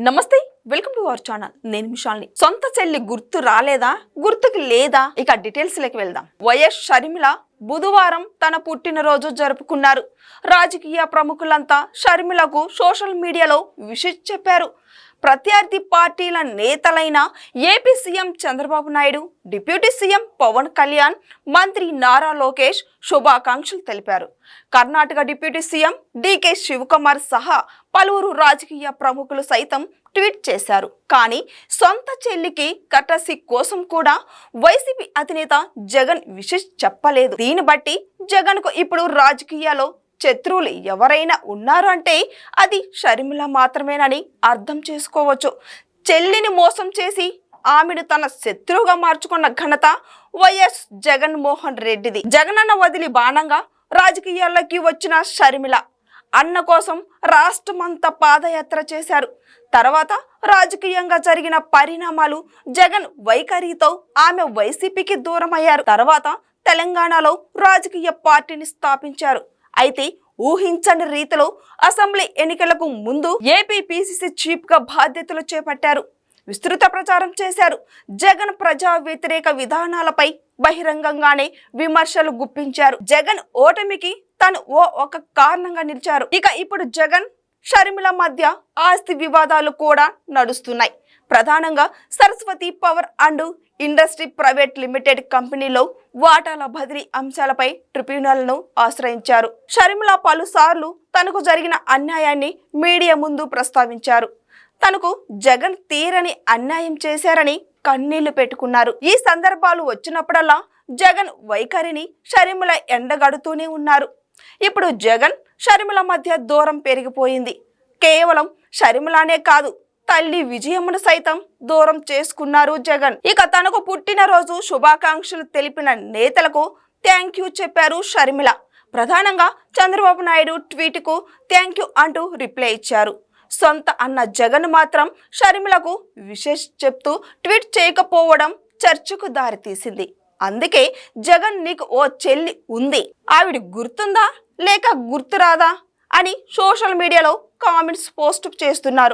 నమస్తే. Welcome to our channel నేను మిషాల్ని. సొంత చెల్లి గుర్తు రాలేదా? గుర్తుకు లేదా? ఇక డీటెయిల్స్లోకి వెళ్దాం. వైఎస్ షర్మిల బుధవారం తన పుట్టినరోజు జరుపుకున్నారు. రాజకీయ ప్రముఖులంతా షర్మిలకు సోషల్ మీడియాలో విషెస్ చెప్పారు. ప్రత్యర్థి పార్టీల నేతలైన AP CM Chandrababu Naidu deputy CM Pawan Kalyan మంత్రి నారా లోకేష్ శుభాకాంక్షలు తెలిపారు. కర్ణాటక డిప్యూటీ సీఎం డీకే శివకుమార్ సహా పలువురు రాజకీయ ప్రముఖులు సైతం ట్వీట్ చేశారు. కానీ సొంత చెల్లికి కటసి కోసం కూడా వైసీపీ అధినేత జగన్ విశేష్ చెప్పలేదు. దీన్ని బట్టి జగన్కు ఇప్పుడు రాజకీయాల్లో శత్రువులు ఎవరైనా ఉన్నారంటే అది షర్మిల మాత్రమేనని అర్థం చేసుకోవచ్చు. చెల్లిని మోసం చేసి ఆమెను తన శత్రువుగా మార్చుకున్న ఘనత వైఎస్ జగన్మోహన్ రెడ్డిది. జగనన్న వదిలి బాణంగా రాజకీయాల్లోకి వచ్చిన షర్మిల అన్న కోసం రాష్ట్రమంతా పాదయాత్ర చేశారు. తర్వాత రాజకీయంగా జరిగిన పరిణామాలు జగన్ వైఖరితో ఆమె వైసీపీకి దూరం అయ్యారు తర్వాత తెలంగాణలో రాజకీయ పార్టీని స్థాపించారు. అయితే ఊహించని రీతిలో అసెంబ్లీ ఎన్నికలకు ముందు ఏపీ పిసిసి చీఫ్గా బాధ్యతలు చేపట్టారు. విస్తృత ప్రచారం చేశారు. జగన్ ప్రజా వ్యతిరేక విధానాలపై బహిరంగంగానే విమర్శలు గుప్పించారు. జగన్ ఓటమికి తను ఓ ఒక కారణంగా నిలిచారు. ఇక ఇప్పుడు జగన్ షర్మిల మధ్య ఆస్తి వివాదాలు కూడా నడుస్తున్నాయి. ప్రధానంగా Saraswati power and industry private limited కంపెనీలో వాటాల బదిలీ అంశాలపై ట్రిబ్యునల్ను ఆశ్రయించారు. షర్మిల పలుసార్లు తనకు జరిగిన అన్యాయాన్ని మీడియా ముందు ప్రస్తావించారు. తనకు జగన్ తీరని అన్యాయం చేశారని కన్నీళ్ళు పెట్టుకున్నారు. ఈ సందర్భాలు వచ్చినప్పుడల్లా జగన్ వైఖరిని షర్మిల ఎండగడుతూనే ఉన్నారు. ఇప్పుడు జగన్ షర్మిల మధ్య దూరం పెరిగిపోయింది. కేవలం షర్మిలానే కాదు తల్లి విజయమ్మను సైతం దూరం చేసుకున్నారు జగన్. ఇక తనకు పుట్టినరోజు శుభాకాంక్షలు తెలిపిన నేతలకు థ్యాంక్ యూ చెప్పారు షర్మిల. ప్రధానంగా చంద్రబాబు నాయుడు ట్వీట్కు థ్యాంక్ యూ అంటూ రిప్లై ఇచ్చారు. సొంత అన్న జగన్ మాత్రం షర్మిలకు విశేష్ చెప్తూ ట్వీట్ చేయకపోవడం చర్చకు దారితీసింది. అందుకే జగన్ నీకు ఓ చెల్లి ఉంది. ఆవిడ గుర్తుందా? లేక గుర్తురాదా? అని సోషల్ మీడియాలో కామెంట్స్ పోస్ట్ చేస్తున్నారు.